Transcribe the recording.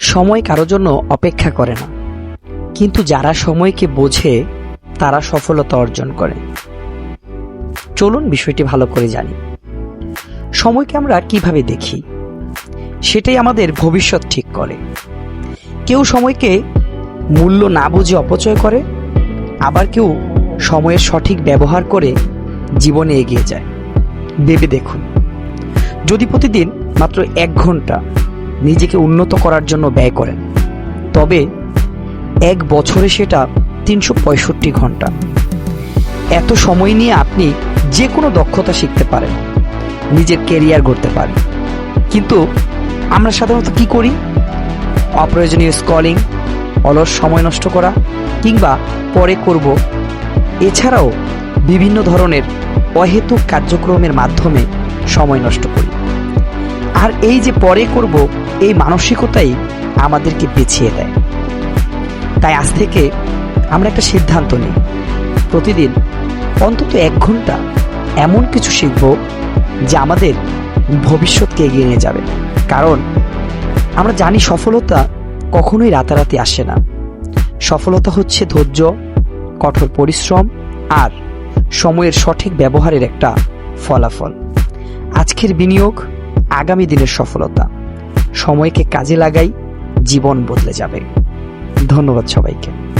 সময় কারও জন্য অপেক্ষা করে না। কিন্তু যারা সময়কে বোঝে, তারা সফলতা অর্জন করে। চলুন বিষয়টি ভালো করে জানি। সময়কে আমরা কীভাবে দেখি? সেটাই আমাদের ভবিষ্যৎ ঠিক করে। কেউ সময়কে মূল্য না বুঝে অপচয় করে, আবার কেউ সময়ের সঠিক ব্যবহার করে জীবনে এগিয়ে যায়। ভেবে দেখুন। যদি প্রতিদিন মাত্র এক ঘণ্টা নিজেকে উন্নত করার জন্য ব্যয় করেন তবে এক বছরে সেটা তিনশো পঁয়ষট্টি ঘণ্টা। এত সময় নিয়ে আপনি যে কোনো দক্ষতা শিখতে পারেন, নিজের কেরিয়ার গড়তে পারেন। কিন্তু আমরা সাধারণত কি করি? অপ্রয়োজনীয় স্কলিং, অলস সময় নষ্ট করা, কিংবা পরে করব। এছাড়াও বিভিন্ন ধরনের অহেতুক কার্যক্রমের মাধ্যমে সময় নষ্ট করি। আর এই যে পরে করব এই মানসিকতাই আমাদেরকে পিছিয়ে দেয়। তাই আজ থেকে আমরা একটা সিদ্ধান্ত নিই। প্রতিদিন অন্তত এক ঘণ্টা এমন কিছু শিখব যা আমাদের ভবিষ্যৎকে এগিয়ে নিয়ে যাবে। কারণ আমরা জানি সফলতা কখনোই রাতারাতি আসে না। সফলতা হচ্ছে ধৈর্য, কঠোর পরিশ্রম আর সময়ের সঠিক ব্যবহারের একটা ফলাফল। আজকের বিনিয়োগ আগামী দিনের সফলতা। সময়কে কাজে লাগাই জীবন বদলে যাবে। ধন্যবাদ সবাইকে।